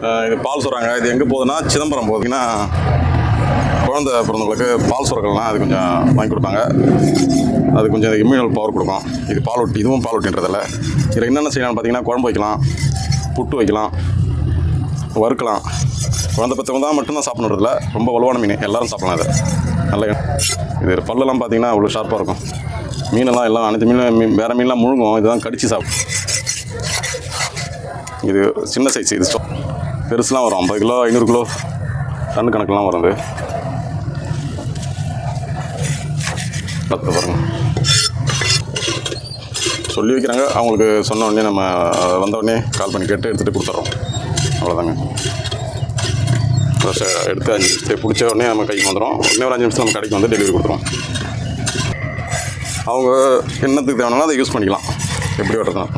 இது பால் சொல்கிறாங்க இது எங்கே போகுதுன்னா சிதம்பரம் போகுதுன்னா குழந்தை பிறந்தவங்களுக்கு பால் சுரக்கள்லாம் அது கொஞ்சம் வாங்கி கொடுப்பாங்க அது கொஞ்சம் இம்யூனல் பவர் கொடுக்கும். இது பால் ஒட்டி இதுவும் பால் ஒட்டின்றதில்ல இதில் என்னென்ன செய்யலாம்னு பார்த்தீங்கன்னா குழம்பு வைக்கலாம் புட்டு வைக்கலாம் வறுக்கலாம். குழந்தை பெற்றவங்க தான் மட்டும்தான் சாப்பிட்றதில்ல ரொம்ப வலுவான மீன். எல்லோரும் சாப்பிடலாம் அது நல்ல இது பல்லெல்லாம் பார்த்தீங்கன்னா அவ்வளோ ஷார்ப்பாக இருக்கும். மீனெல்லாம் எல்லாம் அனைத்து மீனும் மீன் வேறு மீன்லாம் முழுங்கும். இதுதான் கடிச்சு சாப்பிடும். இது சின்ன சைஸ் இது ஸ்டோ- பெருசுலாம் வரும். ஐம்பது கிலோ ஐநூறு கிலோ டன் கணக்கெலாம் வருது இது. பாருங்க. சொல்லி வைக்கிறாங்க. அவங்களுக்கு சொன்ன உடனே நம்ம வந்த உடனே கால் பண்ணி கேட்டு எடுத்துகிட்டு கொடுத்துட்றோம் அவ்வளோதாங்க ஃப்ரெஷ்ஷாக எடுத்து அஞ்சு நிமிஷத்தை பிடிச்ச உடனே நம்ம கைக்கு வந்துடும் உடனே ஒரு அஞ்சு நிமிஷம் நம்ம கடைக்கு வந்து டெலிவரி கொடுத்துருவோம். அவங்க என்னத்துக்கு தேவைனாலும் அதை யூஸ் பண்ணிக்கலாம். எப்படி வெட்டுறதுனா